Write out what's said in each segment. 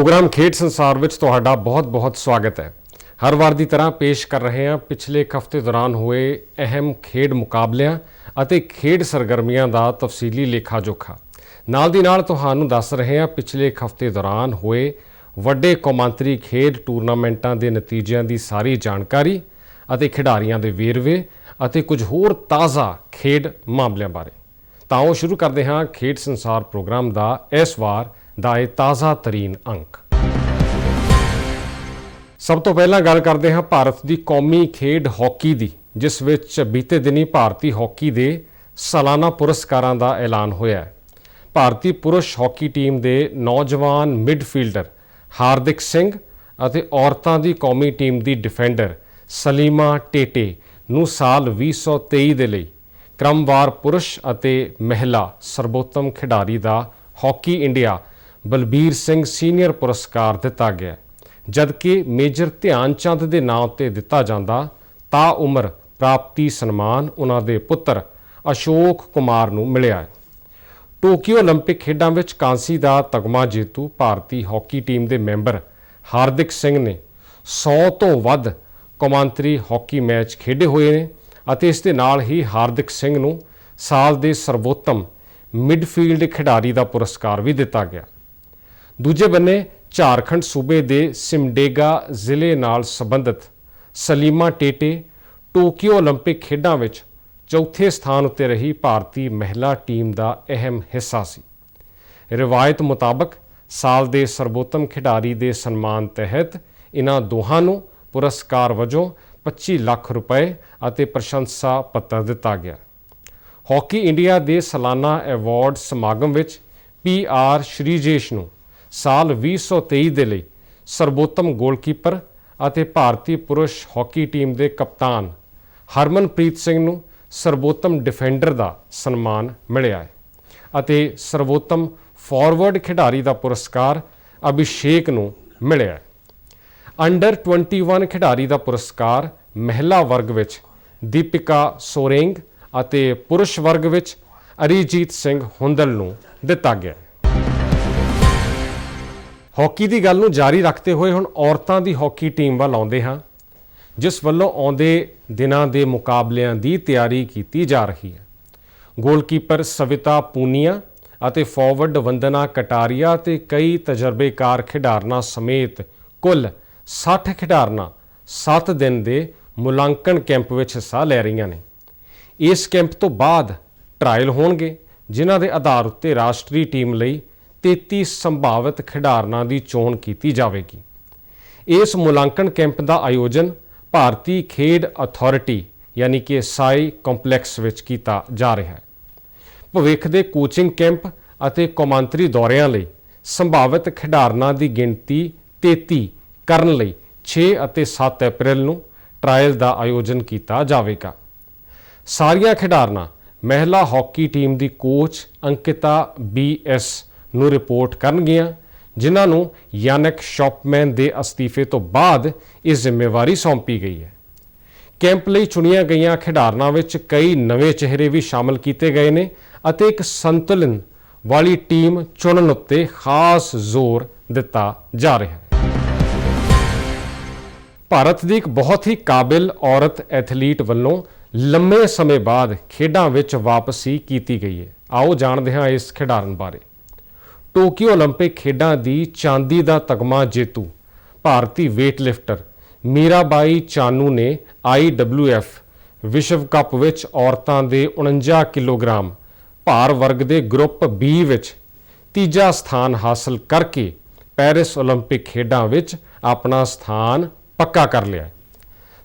Programme ਖੇਡ ਸੰਸਾਰ ਵਿੱਚ ਤੁਹਾਡਾ ਬਹੁਤ-ਬਹੁਤ ਸਵਾਗਤ ਹੈ। ਹਰ ਵਾਰ ਦੀ ਤਰ੍ਹਾਂ ਪੇਸ਼ ਕਰ ਰਹੇ ਹਾਂ। ਪਿਛਲੇ ਹਫ਼ਤੇ ਦੌਰਾਨ ਹੋਏ ਅਹਿਮ ਖੇਡ ਮੁਕਾਬਲਿਆਂ ਅਤੇ ਖੇਡ ਸਰਗਰਮੀਆਂ ਦਾ ਤਫਸੀਲੀ ਲੇਖਾ ਜੋਖਾ ਨਾਲ ਦੀ ਨਾਲ ਤੁਹਾਨੂੰ ਦੱਸ ਰਹੇ ਹਾਂ, ਪਿਛਲੇ ਹਫ਼ਤੇ ਦੌਰਾਨ ਹੋਏ ਵੱਡੇ ਕੌਮਾਂਤਰੀ ਖੇਡ ਟੂਰਨਾਮੈਂਟਾਂ ਦੇ ਨਤੀਜਿਆਂ ਦੀ ਸਾਰੀ ਜਾਣਕਾਰੀ ਅਤੇ ਖਿਡਾਰੀਆਂ ਦੇ ਵੇਰਵੇ ਅਤੇ ਕੁਝ ਹੋਰ ਤਾਜ਼ਾ ਖੇਡ ਮਾਮਲਿਆਂ ਬਾਰੇ। ਤਾਂ ਉਹ ਸ਼ੁਰੂ ਕਰਦੇ ਹਾਂ। ਖੇਡ ਸੰਸਾਰ ਪ੍ਰੋਗਰਾਮ ਦਾ ਇਸ ਵਾਰ ਦਾ ਇਹ ਤਾਜ਼ਾ ਤਰੀਨ ਅੰਕ। ਸਭ ਤੋਂ ਪਹਿਲਾਂ ਗੱਲ ਕਰਦੇ ਹਾਂ ਭਾਰਤ ਦੀ ਕੌਮੀ ਖੇਡ ਹਾਕੀ ਦੀ, ਜਿਸ ਵਿੱਚ ਬੀਤੇ ਦਿਨੀ ਭਾਰਤੀ ਹਾਕੀ ਦੇ ਸਾਲਾਨਾ ਪੁਰਸਕਾਰਾਂ ਦਾ ਐਲਾਨ ਹੋਇਆ ਹੈ ਭਾਰਤੀ ਪੁਰਸ਼ ਹਾਕੀ ਟੀਮ ਦੇ ਨੌਜਵਾਨ ਮਿਡਫੀਲਡਰ ਹਾਰਦਿਕ ਸਿੰਘ ਅਤੇ ਔਰਤਾਂ ਦੀ ਕੌਮੀ ਟੀਮ ਦੀ ਡਿਫੈਂਡਰ ਸਲੀਮਾ ਟੇਟੇ ਨੂੰ ਸਾਲ 2023 ਦੇ ਲਈ ਕ੍ਰਮਵਾਰ ਪੁਰਸ਼ ਅਤੇ ਮਹਿਲਾ ਸਰਬੋਤਮ ਖਿਡਾਰੀ ਦਾ hockey India Balbir Singh senior ਪੁਰਸਕਾਰ ਦਿੱਤਾ ਗਿਆ ਹੈ। ਜਦਕਿ ਮੇਜਰ ਧਿਆਨ ਚੰਦ ਦੇ ਨਾਮ ਤੇ ਦਿੱਤਾ ਜਾਂਦਾ ਤਾ ਉਮਰ ਪ੍ਰਾਪਤੀ ਸਨਮਾਨ ਉਹਨਾਂ ਦੇ ਪੁੱਤਰ ਅਸ਼ੋਕ ਕੁਮਾਰ ਨੂੰ ਮਿਲਿਆ ਹੈ ਟੋਕੀਓ 올림픽 ਖੇਡਾਂ ਵਿੱਚ ਕਾਂਸੀ ਦਾ ਤਗਮਾ ਜੇਤੂ ਭਾਰਤੀ ਹਾਕੀ ਟੀਮ ਦੇ ਮੈਂਬਰ ਹਾਰਦਿਕ ਸਿੰਘ ਨੇ 100 ਤੋਂ ਵੱਧ ਕੌਮਾਂਤਰੀ ਹਾਕੀ ਮੈਚ ਖੇਡੇ ਹੋਏ ਨੇ ਅਤੇ ਇਸ ਦੇ ਨਾਲ ਹੀ ਹਾਰਦਿਕ ਸਿੰਘ ਨੂੰ ਸਾਲ ਦੇ ਸਰਵੋਤਮ ਮਿਡਫੀਲਡ ਖਿਡਾਰੀ ਦਾ ਪੁਰਸਕਾਰ ਵੀ ਦਿੱਤਾ ਗਿਆ ਦੂਜੇ ਬੰਨੇ ਝਾਰਖੰਡ ਸੂਬੇ ਦੇ ਸਿਮਡੇਗਾ ਜ਼ਿਲ੍ਹੇ ਨਾਲ ਸੰਬੰਧਿਤ ਸਲੀਮਾ ਟੇਟੇ ਟੋਕੀਓ 올림픽 ਖੇਡਾਂ ਵਿੱਚ ਚੌਥੇ ਸਥਾਨ ਉੱਤੇ ਰਹੀ ਭਾਰਤੀ ਮਹਿਲਾ ਟੀਮ ਦਾ ਅਹਿਮ ਹਿੱਸਾ ਸੀ ਰਿਵਾਇਤ ਮੁਤਾਬਕ ਸਾਲ ਦੇ ਸਰਬੋਤਮ ਖਿਡਾਰੀ ਦੇ ਸਨਮਾਨ ਤਹਿਤ ਇਹਨਾਂ ਦੋਹਾਂ ਨੂੰ ਪੁਰਸਕਾਰ ਵਜੋਂ 25 ਲੱਖ ਰੁਪਏ ਅਤੇ ਪ੍ਰਸ਼ੰਸਾ ਪੱਤਰ ਦਿੱਤਾ ਗਿਆ ਹਾਕੀ ਇੰਡੀਆ ਦੇ ਸਾਲਾਨਾ ਅਵਾਰਡ ਸਮਾਗਮ ਵਿੱਚ ਪੀ ਆਰ ਸ਼੍ਰੀਜੇਸ਼ ਨੂੰ ਸਾਲ 2023 ਦੇ ਲਈ ਸਰਬੋਤਮ ਗੋਲਕੀਪਰ ਅਤੇ ਭਾਰਤੀ ਪੁਰਸ਼ ਹਾਕੀ ਟੀਮ ਦੇ ਕਪਤਾਨ ਹਰਮਨਪ੍ਰੀਤ ਸਿੰਘ ਨੂੰ ਸਰਬੋਤਮ ਡਿਫੈਂਡਰ ਦਾ ਸਨਮਾਨ ਮਿਲਿਆ ਹੈ ਅਤੇ ਸਰਬੋਤਮ ਫਾਰਵਰਡ ਖਿਡਾਰੀ ਦਾ ਪੁਰਸਕਾਰ ਅਭਿਸ਼ੇਕ ਨੂੰ ਮਿਲਿਆ ਹੈ। ਅੰਡਰ 21 ਖਿਡਾਰੀ ਦਾ ਪੁਰਸਕਾਰ ਮਹਿਲਾ ਵਰਗ ਵਿੱਚ ਦੀਪਿਕਾ ਸੋਰੇਂਗ ਅਤੇ ਪੁਰਸ਼ ਵਰਗ ਵਿੱਚ ਅਰੀਜੀਤ ਸਿੰਘ ਹੁੰਦਲ ਨੂੰ ਦਿੱਤਾ ਗਿਆ ਹੈ। ਹਾਕੀ ਦੀ ਗੱਲ ਨੂੰ ਜਾਰੀ ਰੱਖਦੇ ਹੋਏ ਹੁਣ ਔਰਤਾਂ ਦੀ ਹਾਕੀ ਟੀਮ ਵੱਲ ਆਉਂਦੇ ਹਾਂ, ਜਿਸ ਵੱਲੋਂ ਆਉਂਦੇ ਦਿਨਾਂ ਦੇ ਮੁਕਾਬਲਿਆਂ ਦੀ ਤਿਆਰੀ ਕੀਤੀ ਜਾ ਰਹੀ ਹੈ। ਗੋਲਕੀਪਰ ਸਵਿਤਾ ਪੂਨੀਆ ਅਤੇ ਫਾਰਵਰਡ ਵੰਦਨਾ ਕਟਾਰੀਆ ਤੇ ਕਈ ਤਜਰਬੇਕਾਰ ਖਿਡਾਰਨਾਂ ਸਮੇਤ ਕੁੱਲ 60 ਖਿਡਾਰਨਾਂ 7 ਦਿਨ ਦੇ ਮੁਲਾਂਕਣ ਕੈਂਪ ਵਿੱਚ ਹਿੱਸਾ ਲੈ ਰਹੀਆਂ ਨੇ। ਇਸ ਕੈਂਪ ਤੋਂ ਬਾਅਦ ਟਰਾਇਲ ਹੋਣਗੇ, ਜਿਨ੍ਹਾਂ ਦੇ ਆਧਾਰ ਉੱਤੇ ਰਾਸ਼ਟਰੀ ਟੀਮ ਲਈ 33 ਸੰਭਾਵਿਤ ਖਿਡਾਰਨਾਂ ਦੀ ਚੋਣ ਕੀਤੀ ਜਾਵੇਗੀ। ਇਸ ਮੁਲਾਂਕਣ ਕੈਂਪ ਦਾ ਆਯੋਜਨ ਭਾਰਤੀ ਖੇਡ ਅਥਾਰਟੀ, ਯਾਨੀ ਕਿ ਸਾਈ ਕੰਪਲੈਕਸ ਵਿੱਚ ਕੀਤਾ ਜਾ ਰਿਹਾ ਹੈ। ਭਵਿੱਖ ਦੇ ਕੋਚਿੰਗ ਕੈਂਪ ਅਤੇ ਕੌਮਾਂਤਰੀ ਦੌਰਿਆਂ ਲਈ ਸੰਭਾਵਿਤ ਖਿਡਾਰਨਾਂ ਦੀ ਗਿਣਤੀ 33 ਕਰਨ ਲਈ 6 ਅਤੇ 7 ਅਪ੍ਰੈਲ ਨੂੰ ਟਰਾਇਲ ਦਾ ਆਯੋਜਨ ਕੀਤਾ ਜਾਵੇਗਾ। ਸਾਰੀਆਂ ਖਿਡਾਰਨਾਂ, ਮਹਿਲਾ ਹਾਕੀ ਟੀਮ ਦੀ ਕੋਚ ਅੰਕਿਤਾ ਬੀਐਸ ਨੂੰ ਰਿਪੋਰਟ ਕਰਨਗੀਆਂ, ਜਿਨ੍ਹਾਂ ਨੂੰ ਯਾਨਕ ਸ਼ੌਪਮੈਨ ਦੇ ਅਸਤੀਫੇ ਤੋਂ ਬਾਅਦ ਇਹ ਜ਼ਿੰਮੇਵਾਰੀ ਸੌਂਪੀ ਗਈ ਹੈ। ਕੈਂਪ ਲਈ ਚੁਣੀਆਂ ਗਈਆਂ ਖਿਡਾਰਨਾਂ ਵਿੱਚ ਕਈ ਨਵੇਂ ਚਿਹਰੇ ਵੀ ਸ਼ਾਮਲ ਕੀਤੇ ਗਏ ਨੇ ਅਤੇ ਇੱਕ ਸੰਤੁਲਨ ਵਾਲੀ ਟੀਮ ਚੁਣਨ ਉੱਤੇ ਖਾਸ ਜ਼ੋਰ ਦਿੱਤਾ ਜਾ ਰਿਹਾ ਹੈ। ਭਾਰਤ ਦੀ ਇੱਕ ਬਹੁਤ ਹੀ ਕਾਬਿਲ ਔਰਤ ਐਥਲੀਟ ਵੱਲੋਂ ਲੰਮੇ ਸਮੇਂ ਬਾਅਦ ਖੇਡਾਂ ਵਿੱਚ ਵਾਪਸੀ ਕੀਤੀ ਗਈ ਹੈ। ਆਓ ਜਾਣਦੇ ਹਾਂ ਇਸ ਖਿਡਾਰਨ ਬਾਰੇ। ਟੋਕੀਓ 올림픽 ਖੇਡਾਂ ਦੀ ਚਾਂਦੀ ਦਾ ਤਗਮਾ ਜੇਤੂ ਭਾਰਤੀ weight ਲਿਫਟਰ ਮੀਰਾਬਾਈ ਚਾਨੂ ਨੇ IWF ਵਿਸ਼ਵ ਕੱਪ ਵਿੱਚ ਔਰਤਾਂ ਦੇ 49 ਕਿਲੋਗ੍ਰਾਮ ਭਾਰ ਵਰਗ ਦੇ ਗਰੁੱਪ B ਵਿੱਚ ਤੀਜਾ ਸਥਾਨ ਹਾਸਲ ਕਰਕੇ ਪੈਰਿਸ 올림픽 ਖੇਡਾਂ ਵਿੱਚ ਆਪਣਾ ਸਥਾਨ ਪੱਕਾ ਕਰ ਲਿਆ ਹੈ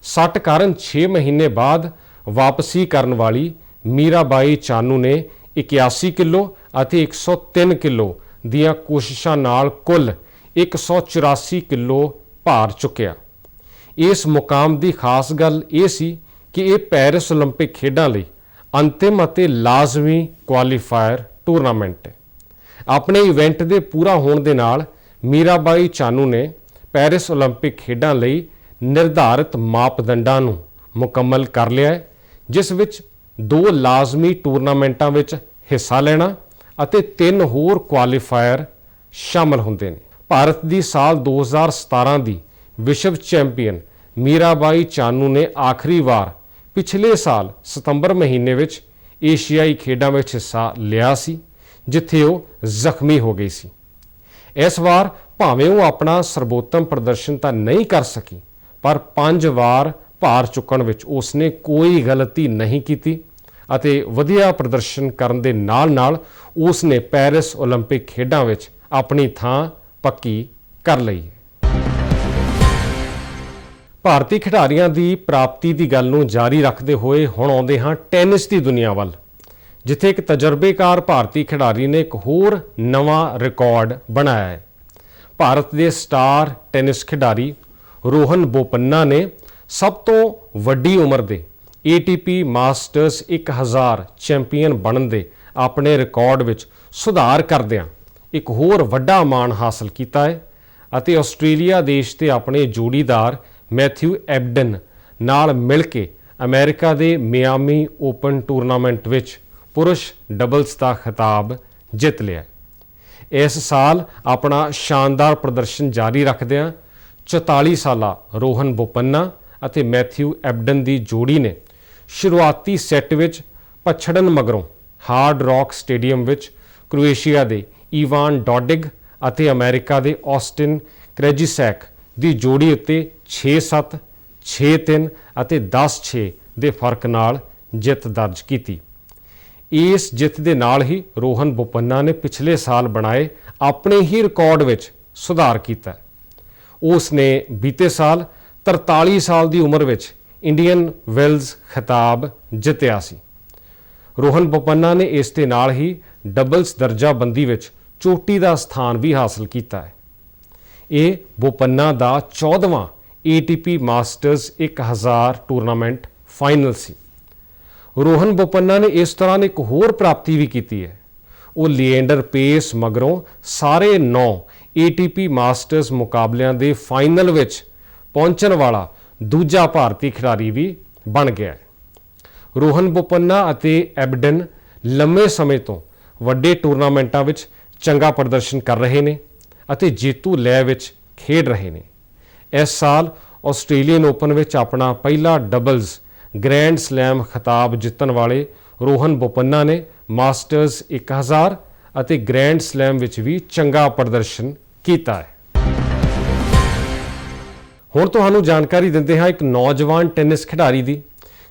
ਸੱਟ ਕਾਰਨ 6 ਮਹੀਨੇ ਬਾਅਦ ਵਾਪਸੀ ਕਰਨ ਵਾਲੀ ਮੀਰਾਬਾਈ ਚਾਨੂ ਨੇ 81 ਕਿਲੋ ਅਤੇ 103 ਕਿਲੋ ਦੀਆਂ ਕੋਸ਼ਿਸ਼ਾਂ ਨਾਲ ਕੁੱਲ 184 ਕਿਲੋ ਭਾਰ ਚੁੱਕਿਆ ਇਸ ਮੁਕਾਮ ਦੀ ਖਾਸ ਗੱਲ ਇਹ ਸੀ ਕਿ ਇਹ ਪੈਰਿਸ 올림픽 ਖੇਡਾਂ ਲਈ ਅੰਤਿਮ ਅਤੇ ਲਾਜ਼ਮੀ ਕੁਆਲੀਫਾਇਰ ਟੂਰਨਾਮੈਂਟ ਹੈ ਆਪਣੇ ਇਵੈਂਟ ਦੇ ਪੂਰਾ ਹੋਣ ਦੇ ਨਾਲ ਮੀਰਾਬਾਈ ਚਾਨੂ ਨੇ ਪੈਰਿਸ 올림픽 ਖੇਡਾਂ ਲਈ ਨਿਰਧਾਰਿਤ ਮਾਪਦੰਡਾਂ ਨੂੰ ਮੁਕੰਮਲ ਕਰ ਲਿਆ ਹੈ ਜਿਸ ਵਿੱਚ ਦੋ ਲਾਜ਼ਮੀ ਟੂਰਨਾਮੈਂਟਾਂ ਵਿੱਚ ਹਿੱਸਾ ਲੈਣਾ ਅਤੇ ਤਿੰਨ ਹੋਰ ਕੁਆਲੀਫਾਇਰ ਸ਼ਾਮਲ ਹੁੰਦੇ ਨੇ। ਭਾਰਤ ਦੀ ਸਾਲ 2017 ਦੀ ਵਿਸ਼ਵ ਚੈਂਪੀਅਨ ਮੀਰਾਬਾਈ ਚਾਨੂ ਨੇ ਆਖਰੀ ਵਾਰ ਪਿਛਲੇ ਸਾਲ ਸਤੰਬਰ ਮਹੀਨੇ ਵਿੱਚ ਏਸ਼ੀਆਈ ਖੇਡਾਂ ਵਿੱਚ ਹਿੱਸਾ ਲਿਆ ਸੀ, ਜਿੱਥੇ ਉਹ ਜ਼ਖਮੀ ਹੋ ਗਈ ਸੀ। ਇਸ ਵਾਰ ਭਾਵੇਂ ਉਹ ਆਪਣਾ ਸਰਬੋਤਮ ਪ੍ਰਦਰਸ਼ਨ ਤਾਂ ਨਹੀਂ ਕਰ ਸਕੀ, ਪਰ ਪੰਜ ਵਾਰ ਭਾਰ ਚੁੱਕਣ ਵਿੱਚ ਉਸਨੇ ਕੋਈ ਗਲਤੀ ਨਹੀਂ ਕੀਤੀ। ਅਤੇ ਵਧੀਆ ਪ੍ਰਦਰਸ਼ਨ ਕਰਨ ਦੇ ਨਾਲ-ਨਾਲ ਉਸਨੇ ਪੈਰਿਸ 올림픽 ਖੇਡਾਂ ਵਿੱਚ ਆਪਣੀ ਥਾਂ ਪੱਕੀ ਕਰ ਲਈ ਹੈ ਭਾਰਤੀ ਖਿਡਾਰੀਆਂ ਦੀ ਪ੍ਰਾਪਤੀ ਦੀ ਗੱਲ ਨੂੰ ਜਾਰੀ ਰੱਖਦੇ ਹੋਏ ਹੁਣ ਆਉਂਦੇ ਹਾਂ ਟੈਨਿਸ ਦੀ ਦੁਨੀਆ ਵੱਲ ਜਿੱਥੇ ਇੱਕ ਤਜਰਬੇਕਾਰ ਭਾਰਤੀ ਖਿਡਾਰੀ ਨੇ ਇੱਕ ਹੋਰ ਨਵਾਂ ਰਿਕਾਰਡ ਬਣਾਇਆ ਹੈ ਭਾਰਤ ਦੇ ਸਟਾਰ ਟੈਨਿਸ ਖਿਡਾਰੀ ਰੋਹਨ ਬੋਪੰਨਾ ਨੇ ਸਭ ਤੋਂ ਵੱਡੀ ਉਮਰ ਦੇ ATP ਮਾਸਟਰਸ 1000 ਚੈਂਪੀਅਨ ਬਣਨ ਦੇ ਆਪਣੇ ਰਿਕਾਰਡ ਵਿੱਚ ਸੁਧਾਰ ਕਰਦਿਆਂ ਇੱਕ ਹੋਰ ਵੱਡਾ ਮਾਣ ਹਾਸਲ ਕੀਤਾ ਹੈ ਅਤੇ ਆਸਟ੍ਰੇਲੀਆ ਦੇਸ਼ ਤੇ ਆਪਣੇ ਜੋੜੀਦਾਰ ਮੈਥਿਊ ਐਬਡਨ ਨਾਲ ਮਿਲ ਕੇ ਅਮਰੀਕਾ ਦੇ ਮਿਆਮੀ ਓਪਨ ਟੂਰਨਾਮੈਂਟ ਵਿੱਚ ਪੁਰਸ਼ ਡਬਲਸ ਦਾ ਖਿਤਾਬ ਜਿੱਤ ਲਿਆ ਇਸ ਸਾਲ ਆਪਣਾ ਸ਼ਾਨਦਾਰ ਪ੍ਰਦਰਸ਼ਨ ਜਾਰੀ ਰੱਖਦਿਆਂ 44 ਸਾਲਾ ਰੋਹਨ ਬੋਪੰਨਾ ਅਤੇ ਮੈਥਿਊ ਐਬਡਨ ਦੀ ਜੋੜੀ ਨੇ ਸ਼ੁਰੂਆਤੀ ਸੈੱਟ ਵਿੱਚ ਪਛੜਨ ਮਗਰੋਂ ਹਾਰਡ ਰੌਕ ਸਟੇਡੀਅਮ ਵਿੱਚ ਕ੍ਰੋਏਸ਼ੀਆ ਦੇ ਈਵਾਨ ਡੋਡਿਗ ਅਤੇ ਅਮਰੀਕਾ ਦੇ ਆਸਟਿਨ ਕ੍ਰੈਜੀਸੈਕ ਦੀ ਜੋੜੀ ਉੱਤੇ 6-7 6-3 ਅਤੇ 10-6 ਦੇ ਫ਼ਰਕ ਨਾਲ ਜਿੱਤ ਦਰਜ ਕੀਤੀ। ਇਸ ਜਿੱਤ ਦੇ ਨਾਲ ਹੀ ਰੋਹਨ ਬੋਪੰਨਾ ਨੇ ਪਿਛਲੇ ਸਾਲ ਬਣਾਏ ਆਪਣੇ ਹੀ ਰਿਕਾਰਡ ਵਿੱਚ ਸੁਧਾਰ ਕੀਤਾ। ਉਸ ਨੇ ਬੀਤੇ ਸਾਲ 43 ਸਾਲ ਦੀ ਉਮਰ ਵਿੱਚ ਇੰਡੀਅਨ ਵੈਲਜ਼ ਖਿਤਾਬ ਜਿੱਤਿਆ ਸੀ। ਰੋਹਨ ਬੋਪੰਨਾ ਨੇ ਇਸ ਦੇ ਨਾਲ ਹੀ ਡਬਲਸ ਦਰਜਾਬੰਦੀ ਵਿੱਚ ਚੋਟੀ ਦਾ ਸਥਾਨ ਵੀ ਹਾਸਲ ਕੀਤਾ ਹੈ। ਇਹ ਬੋਪੰਨਾ ਦਾ 14ਵਾਂ ATP ਮਾਸਟਰਸ 1000 ਟੂਰਨਾਮੈਂਟ ਫਾਈਨਲ ਸੀ। ਰੋਹਨ ਬੋਪੰਨਾ ਨੇ ਇਸ ਤਰ੍ਹਾਂ ਇੱਕ ਹੋਰ ਪ੍ਰਾਪਤੀ ਵੀ ਕੀਤੀ ਹੈ। ਉਹ ਲੀਐਂਡਰ ਪੇਸ ਮਗਰੋਂ ਸਾਰੇ 9 ATP ਮਾਸਟਰਸ ਮੁਕਾਬਲਿਆਂ ਦੇ ਫਾਈਨਲ ਵਿੱਚ ਪਹੁੰਚਣ ਵਾਲਾ ਦੂਜਾ ਭਾਰਤੀ ਖਿਡਾਰੀ ਵੀ ਬਣ ਗਿਆ ਹੈ। ਰੋਹਨ ਬੋਪੰਨਾ ਅਤੇ ਐਬਡਨ ਲੰਮੇ ਸਮੇਂ ਤੋਂ ਵੱਡੇ ਟੂਰਨਾਮੈਂਟਾਂ ਵਿੱਚ ਚੰਗਾ ਪ੍ਰਦਰਸ਼ਨ ਕਰ ਰਹੇ ਨੇ ਅਤੇ ਜੇਤੂ ਲੈ ਵਿੱਚ ਖੇਡ ਰਹੇ ਨੇ। ਇਸ ਸਾਲ ਆਸਟ੍ਰੇਲੀਅਨ ਓਪਨ ਵਿੱਚ ਆਪਣਾ ਪਹਿਲਾ ਡਬਲਸ ਗ੍ਰੈਂਡ ਸਲੈਮ ਖਿਤਾਬ ਜਿੱਤਣ ਵਾਲੇ ਰੋਹਨ ਬੋਪੰਨਾ ਨੇ ਮਾਸਟਰਸ 1000 ਅਤੇ ਗ੍ਰੈਂਡ ਸਲੈਮ ਵਿੱਚ ਵੀ ਚੰਗਾ ਪ੍ਰਦਰਸ਼ਨ ਕੀਤਾ ਹੈ। ਹੁਣ ਤੁਹਾਨੂੰ ਜਾਣਕਾਰੀ ਦਿੰਦੇ ਹਾਂ ਇੱਕ ਨੌਜਵਾਨ ਟੈਨਿਸ ਖਿਡਾਰੀ ਦੀ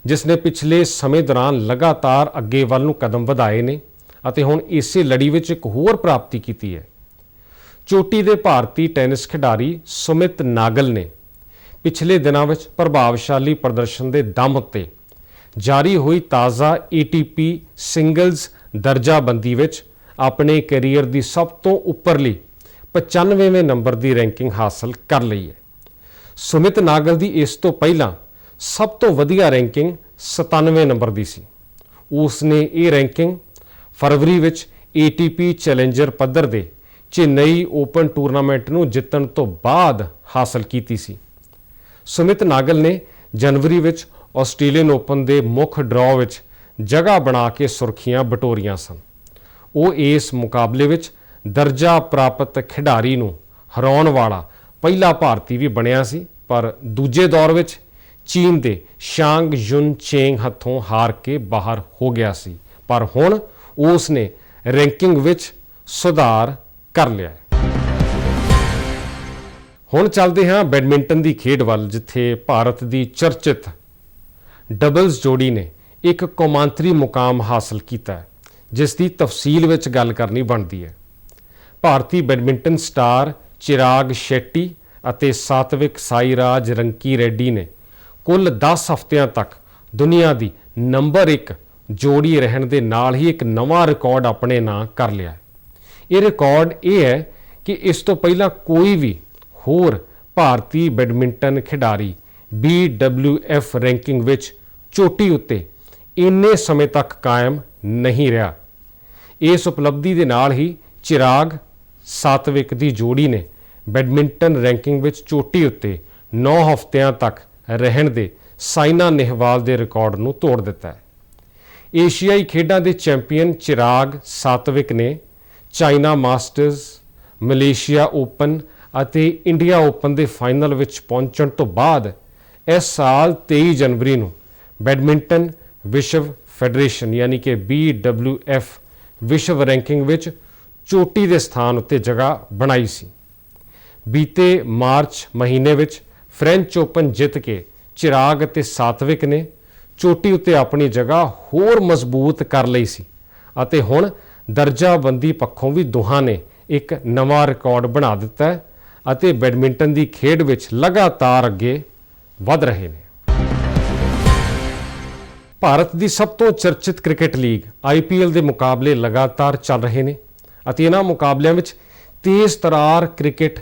ਜਿਸ ਨੇ ਪਿਛਲੇ ਸਮੇਂ ਦੌਰਾਨ ਲਗਾਤਾਰ ਅੱਗੇ ਵੱਲ ਨੂੰ ਕਦਮ ਵਧਾਏ ਨੇ ਅਤੇ ਹੁਣ ਇਸੇ ਲੜੀ ਵਿੱਚ ਇੱਕ ਹੋਰ ਪ੍ਰਾਪਤੀ ਕੀਤੀ ਹੈ। ਚੋਟੀ ਦੇ ਭਾਰਤੀ ਟੈਨਿਸ ਖਿਡਾਰੀ ਸੁਮਿਤ ਨਾਗਲ ਨੇ ਪਿਛਲੇ ਦਿਨਾਂ ਵਿੱਚ ਪ੍ਰਭਾਵਸ਼ਾਲੀ ਪ੍ਰਦਰਸ਼ਨ ਦੇ ਦਮ ਉੱਤੇ ਜਾਰੀ ਹੋਈ ਤਾਜ਼ਾ ATP ਸਿੰਗਲਜ਼ ਦਰਜਾਬੰਦੀ ਵਿੱਚ ਆਪਣੇ ਕੈਰੀਅਰ ਦੀ ਸਭ ਤੋਂ ਉੱਪਰਲੀ 95ਵੇਂ ਨੰਬਰ ਦੀ ਰੈਂਕਿੰਗ ਹਾਸਲ ਕਰ ਲਈ ਹੈ। ਸੁਮਿਤ ਨਾਗਲ ਦੀ ਇਸ ਤੋਂ ਪਹਿਲਾਂ ਸਭ ਤੋਂ ਵਧੀਆ ਰੈਂਕਿੰਗ 97 ਨੰਬਰ ਦੀ ਸੀ। ਉਸ ਨੇ ਇਹ ਰੈਂਕਿੰਗ ਫਰਵਰੀ ਵਿੱਚ ATP ਚੈਲੰਜਰ ਪੱਧਰ ਦੇ ਚੇਨਈ ਓਪਨ ਟੂਰਨਾਮੈਂਟ ਨੂੰ ਜਿੱਤਣ ਤੋਂ ਬਾਅਦ ਹਾਸਲ ਕੀਤੀ ਸੀ। ਸੁਮਿਤ ਨਾਗਲ ਨੇ ਜਨਵਰੀ ਵਿੱਚ ਆਸਟ੍ਰੇਲੀਅਨ ਓਪਨ ਦੇ ਮੁੱਖ ਡਰਾਅ ਵਿੱਚ ਜਗ੍ਹਾ ਬਣਾ ਕੇ ਸੁਰਖੀਆਂ ਬਟੋਰੀਆਂ ਸਨ। ਉਹ ਇਸ ਮੁਕਾਬਲੇ ਵਿੱਚ ਦਰਜਾ ਪ੍ਰਾਪਤ ਖਿਡਾਰੀ ਨੂੰ ਹਰਾਉਣ ਵਾਲਾ ਪਹਿਲਾ ਭਾਰਤੀ ਵੀ ਬਣਿਆ ਸੀ, ਪਰ ਦੂਜੇ ਦੌਰ ਵਿੱਚ ਚੀਨ ਦੇ ਸ਼ਾਂਗ ਯੁਨ ਚੇਂਗ ਹੱਥੋਂ ਹਾਰ ਕੇ ਬਾਹਰ ਹੋ ਗਿਆ ਸੀ। ਪਰ ਹੁਣ ਉਸ ਨੇ ਰੈਂਕਿੰਗ ਵਿੱਚ ਸੁਧਾਰ ਕਰ ਲਿਆ ਹੈ। ਹੁਣ ਚੱਲਦੇ ਹਾਂ ਬੈਡਮਿੰਟਨ ਦੀ ਖੇਡ ਵੱਲ, ਜਿੱਥੇ ਭਾਰਤ ਦੀ ਚਰਚਿਤ ਡਬਲਸ ਜੋੜੀ ਨੇ ਇੱਕ ਕੌਮਾਂਤਰੀ ਮੁਕਾਮ ਹਾਸਲ ਕੀਤਾ ਜਿਸ ਦੀ ਤਫਸੀਲ ਵਿੱਚ ਗੱਲ ਕਰਨੀ ਬਣਦੀ ਹੈ। ਭਾਰਤੀ ਬੈਡਮਿੰਟਨ ਸਟਾਰ ਚਿਰਾਗ ਸ਼ੈਟੀ ਅਤੇ ਸਾਤਵਿਕ ਸਾਈਰਾਜ ਰੰਕੀ ਰੈਡੀ ਨੇ ਕੁੱਲ 10 ਹਫ਼ਤਿਆਂ ਤੱਕ ਦੁਨੀਆ ਦੀ ਨੰਬਰ 1 ਜੋੜੀ ਰਹਿਣ ਦੇ ਨਾਲ ਹੀ ਇੱਕ ਨਵਾਂ ਰਿਕਾਰਡ ਆਪਣੇ ਨਾਂ ਕਰ ਲਿਆ ਇਹ ਰਿਕਾਰਡ ਇਹ ਹੈ ਕਿ ਇਸ ਤੋਂ ਪਹਿਲਾਂ ਕੋਈ ਵੀ ਹੋਰ ਭਾਰਤੀ ਬੈਡਮਿੰਟਨ ਖਿਡਾਰੀ BWF ਰੈਂਕਿੰਗ ਵਿੱਚ ਚੋਟੀ ਉੱਤੇ ਇੰਨੇ ਸਮੇਂ ਤੱਕ ਕਾਇਮ ਨਹੀਂ ਰਿਹਾ। ਇਸ ਉਪਲਬਧੀ ਦੇ ਨਾਲ ਹੀ ਚਿਰਾਗ ਸਾਤਵਿਕ ਦੀ ਜੋੜੀ ਨੇ ਬੈਡਮਿੰਟਨ ਰੈਂਕਿੰਗ ਵਿੱਚ ਚੋਟੀ ਉੱਤੇ 9 ਹਫ਼ਤਿਆਂ ਤੱਕ ਰਹਿਣ ਦੇ ਸਾਈਨਾ ਨੇਹਵਾਲ ਦੇ ਰਿਕਾਰਡ ਨੂੰ ਤੋੜ ਦਿੱਤਾ ਹੈ। ਏਸ਼ੀਆਈ ਖੇਡਾਂ ਦੇ ਚੈਂਪੀਅਨ ਚਿਰਾਗ ਸਾਤਵਿਕ ਨੇ ਚਾਈਨਾ ਮਾਸਟਰਸ, ਮਲੇਸ਼ੀਆ ਓਪਨ ਅਤੇ ਇੰਡੀਆ ਓਪਨ ਦੇ ਫਾਈਨਲ ਵਿੱਚ ਪਹੁੰਚਣ ਤੋਂ ਬਾਅਦ ਇਸ ਸਾਲ 23 ਜਨਵਰੀ ਨੂੰ ਬੈਡਮਿੰਟਨ ਵਿਸ਼ਵ ਫੈਡਰੇਸ਼ਨ ਯਾਨੀ ਕਿ BWF ਵਿਸ਼ਵ ਰੈਂਕਿੰਗ ਵਿੱਚ ਚੋਟੀ ਦੇ ਸਥਾਨ ਉੱਤੇ ਜਗ੍ਹਾ ਬਣਾਈ ਸੀ। ਬੀਤੇ ਮਾਰਚ ਮਹੀਨੇ ਵਿੱਚ ਫ੍ਰੈਂਚ ਓਪਨ ਜਿੱਤ ਕੇ ਚਿਰਾਗ ਅਤੇ ਸਾਤਵਿਕ ਨੇ ਚੋਟੀ ਉੱਤੇ ਆਪਣੀ ਜਗ੍ਹਾ ਹੋਰ ਮਜ਼ਬੂਤ ਕਰ ਲਈ ਸੀ ਅਤੇ ਹੁਣ ਦਰਜਾਬੰਦੀ ਪੱਖੋਂ ਵੀ ਦੋਹਾਂ ਨੇ ਇੱਕ ਨਵਾਂ ਰਿਕਾਰਡ ਬਣਾ ਦਿੱਤਾ ਹੈ ਅਤੇ ਬੈਡਮਿੰਟਨ ਦੀ ਖੇਡ ਵਿੱਚ ਲਗਾਤਾਰ ਅੱਗੇ ਵਧ ਰਹੇ ਨੇ। ਭਾਰਤ ਦੀ ਸਭ ਤੋਂ ਚਰਚਿਤ ਕ੍ਰਿਕਟ ਲੀਗ ਆਈਪੀਐਲ ਦੇ ਮੁਕਾਬਲੇ ਲਗਾਤਾਰ ਚੱਲ ਰਹੇ ਨੇ ਅਤੇ ਇਹਨਾਂ ਮੁਕਾਬਲਿਆਂ ਵਿੱਚ ਤੇਜ਼ ਤਰਾਰ ਕ੍ਰਿਕਟ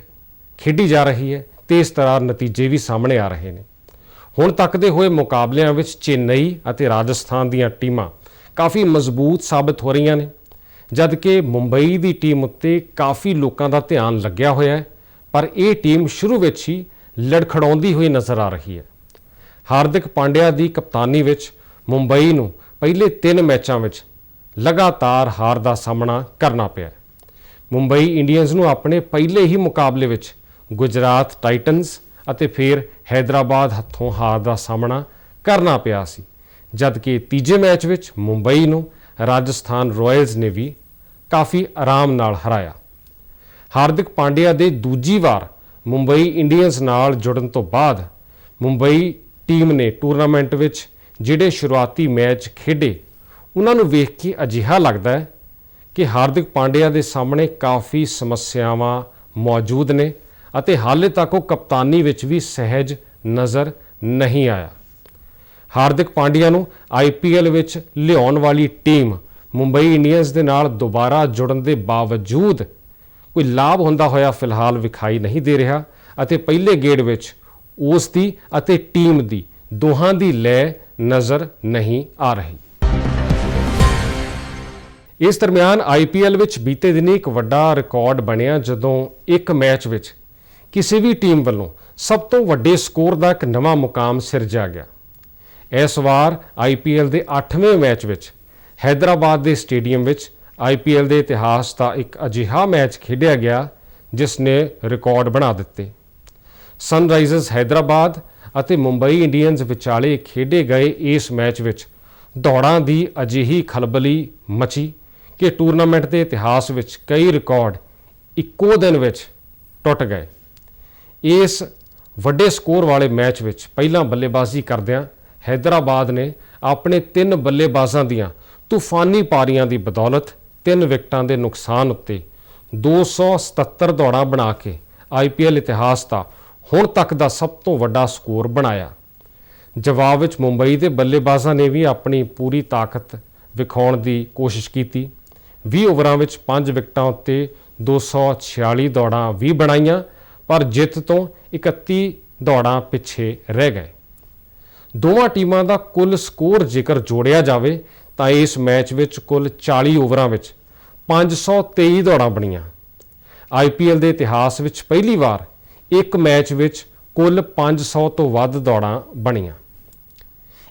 ਖੇਡੀ ਜਾ ਰਹੀ ਹੈ ਤੇਜ਼ ਤਰਾਰ ਨਤੀਜੇ ਵੀ ਸਾਹਮਣੇ ਆ ਰਹੇ ਨੇ। ਹੁਣ ਤੱਕ ਦੇ ਹੋਏ ਮੁਕਾਬਲਿਆਂ ਵਿੱਚ ਚੇਨਈ ਅਤੇ ਰਾਜਸਥਾਨ ਦੀਆਂ ਟੀਮਾਂ ਕਾਫੀ ਮਜ਼ਬੂਤ ਸਾਬਤ ਹੋ ਰਹੀਆਂ ਨੇ ਜਦ ਕਿ ਮੁੰਬਈ ਦੀ ਟੀਮ ਉੱਤੇ ਕਾਫੀ ਲੋਕਾਂ ਦਾ ਧਿਆਨ ਲੱਗਿਆ ਹੋਇਆ ਹੈ, ਪਰ ਇਹ ਟੀਮ ਸ਼ੁਰੂ ਵਿੱਚ ਹੀ ਲੜਖੜਾਉਂਦੀ ਹੋਈ ਨਜ਼ਰ ਆ ਰਹੀ ਹੈ। ਹਾਰਦਿਕ ਪਾਂਡਿਆ ਦੀ ਕਪਤਾਨੀ ਵਿੱਚ ਮੁੰਬਈ ਨੂੰ ਪਹਿਲੇ 3 ਮੈਚਾਂ ਵਿੱਚ ਲਗਾਤਾਰ ਹਾਰ ਦਾ ਸਾਹਮਣਾ ਕਰਨਾ ਪਿਆ ਮੁੰਬਈ ਇੰਡੀਅਨਸ ਨੂੰ ਆਪਣੇ ਪਹਿਲੇ ਹੀ ਮੁਕਾਬਲੇ ਵਿੱਚ ਗੁਜਰਾਤ ਟਾਈਟਨਸ ਅਤੇ ਫਿਰ ਹైదరాబాద్ ਹੱਥੋਂ ਹਾਰ ਦਾ ਸਾਹਮਣਾ ਕਰਨਾ ਪਿਆ ਸੀ, ਜਦਕਿ ਤੀਜੇ ਮੈਚ ਵਿੱਚ ਮੁੰਬਈ ਨੂੰ ਰਾਜਸਥਾਨ ਰਾਇਲਸ ਨੇ ਵੀ ਕਾਫੀ ਆਰਾਮ ਨਾਲ ਹਰਾਇਆ। ਹਾਰਦਿਕ ਪਾਂਡਿਆ ਦੇ ਦੂਜੀ ਵਾਰ ਮੁੰਬਈ ਇੰਡੀਅਨਸ ਨਾਲ ਜੁੜਨ ਤੋਂ ਬਾਅਦ ਮੁੰਬਈ ਟੀਮ ਨੇ ਟੂਰਨਾਮੈਂਟ ਵਿੱਚ ਜਿਹੜੇ ਸ਼ੁਰੂਆਤੀ ਮੈਚ ਖੇਡੇ, ਉਹਨਾਂ ਨੂੰ ਵੇਖ ਕੇ ਅਜਿਹਾ ਲੱਗਦਾ ਹੈ ਕਿ ਹਾਰਦਿਕ ਪਾਂਡਿਆ ਦੇ ਸਾਹਮਣੇ ਕਾਫੀ ਸਮੱਸਿਆਵਾਂ ਮੌਜੂਦ ਨੇ। ਅਤੇ ਹਾਲੇ ਤੱਕ ਉਹ ਕਪਤਾਨੀ ਵਿੱਚ ਵੀ ਸਹਿਜ ਨਜ਼ਰ ਨਹੀਂ ਆਇਆ। ਹਾਰਦਿਕ ਪਾਂਡਿਆ ਨੂੰ ਆਈਪੀਐਲ ਵਿੱਚ ਲਿਆਉਣ ਵਾਲੀ ਟੀਮ ਮੁੰਬਈ ਇੰਡੀਅਨਸ ਦੇ ਨਾਲ ਦੁਬਾਰਾ ਜੁੜਨ ਦੇ ਬਾਵਜੂਦ ਕੋਈ ਲਾਭ ਹੁੰਦਾ ਹੋਇਆ ਫਿਲਹਾਲ ਵਿਖਾਈ ਨਹੀਂ ਦੇ ਰਿਹਾ ਅਤੇ ਪਹਿਲੇ ਗੇੜ ਵਿੱਚ ਉਸ ਦੀ ਅਤੇ ਟੀਮ ਦੀ ਦੋਹਾਂ ਦੀ ਲੈ ਨਜ਼ਰ ਨਹੀਂ ਆ ਰਹੀ। ਇਸ ਦਰਮਿਆਨ ਆਈਪੀਐਲ ਵਿੱਚ ਬੀਤੇ ਦਿਨੀ ਇੱਕ ਵੱਡਾ ਰਿਕਾਰਡ ਬਣਿਆ ਜਦੋਂ ਇੱਕ ਮੈਚ ਵਿੱਚ ਕਿਸੇ ਵੀ ਟੀਮ ਵੱਲੋਂ ਸਭ ਤੋਂ ਵੱਡੇ ਸਕੋਰ ਦਾ ਇੱਕ ਨਵਾਂ ਮੁਕਾਮ ਸਿਰਜਿਆ ਗਿਆ। ਇਸ ਵਾਰ ਆਈਪੀਐਲ ਦੇ 8ਵੇਂ ਮੈਚ ਵਿੱਚ ਹైదరాబాద్ ਦੇ ਸਟੇਡੀਅਮ ਵਿੱਚ ਆਈਪੀਐਲ ਦੇ ਇਤਿਹਾਸ ਦਾ ਇੱਕ ਅਜਿਹਾ ਮੈਚ ਖੇਡਿਆ ਗਿਆ, ਜਿਸ ਨੇ ਰਿਕਾਰਡ ਬਣਾ ਦਿੱਤੇ। ਸਨਰਾਈਜ਼ਰਸ ਹైదరాబాద్ ਅਤੇ ਮੁੰਬਈ ਇੰਡੀਅਨਸ ਵਿਚਾਲੇ ਖੇਡੇ ਗਏ ਇਸ ਮੈਚ ਵਿੱਚ ਦੌੜਾਂ ਦੀ ਅਜਿਹੀ ਖਲਬਲੀ ਮਚੀ ਕਿ ਟੂਰਨਾਮੈਂਟ ਦੇ ਇਤਿਹਾਸ ਵਿੱਚ ਕਈ ਰਿਕਾਰਡ ਇੱਕੋ ਦਿਨ ਵਿੱਚ ਟੁੱਟ ਗਏ। ਇਸ ਵੱਡੇ ਸਕੋਰ ਵਾਲੇ ਮੈਚ ਵਿੱਚ ਪਹਿਲਾਂ ਬੱਲੇਬਾਜ਼ੀ ਕਰਦਿਆਂ ਹైదరాబాద్ ਨੇ ਆਪਣੇ ਤਿੰਨ ਬੱਲੇਬਾਜ਼ਾਂ ਦੀਆਂ ਤੂਫਾਨੀ ਪਾਰੀਆਂ ਦੀ ਬਦੌਲਤ ਤਿੰਨ ਵਿਕਟਾਂ ਦੇ ਨੁਕਸਾਨ ਉੱਤੇ 277 ਦੌੜਾਂ ਬਣਾ ਕੇ ਆਈਪੀਐਲ ਇਤਿਹਾਸ ਦਾ ਹੁਣ ਤੱਕ ਦਾ ਸਭ ਤੋਂ ਵੱਡਾ ਸਕੋਰ ਬਣਾਇਆ। ਜਵਾਬ ਵਿੱਚ ਮੁੰਬਈ ਦੇ ਬੱਲੇਬਾਜ਼ਾਂ ਨੇ ਵੀ ਆਪਣੀ ਪੂਰੀ ਤਾਕਤ ਵਿਖਾਉਣ ਦੀ ਕੋਸ਼ਿਸ਼ ਕੀਤੀ। 20 ਓਵਰਾਂ ਵਿੱਚ 5 ਵਿਕਟਾਂ ਉੱਤੇ 246 ਦੌੜਾਂ ਵੀ ਬਣਾਈਆਂ ਪਰ ਜਿੱਤ ਤੋਂ 31 ਦੌੜਾਂ ਪਿੱਛੇ ਰਹਿ ਗਏ। ਦੋਵਾਂ ਟੀਮਾਂ ਦਾ ਕੁੱਲ ਸਕੋਰ ਜੇਕਰ ਜੋੜਿਆ ਜਾਵੇ, ਤਾਂ ਇਸ ਮੈਚ ਵਿੱਚ ਕੁੱਲ 40 ਓਵਰਾਂ ਵਿੱਚ 523 ਦੌੜਾਂ ਬਣੀਆਂ। ਆਈਪੀਐਲ ਦੇ ਇਤਿਹਾਸ ਵਿੱਚ ਪਹਿਲੀ ਵਾਰ ਇੱਕ ਮੈਚ ਵਿੱਚ ਕੁੱਲ 500 ਤੋਂ ਵੱਧ ਦੌੜਾਂ ਬਣੀਆਂ।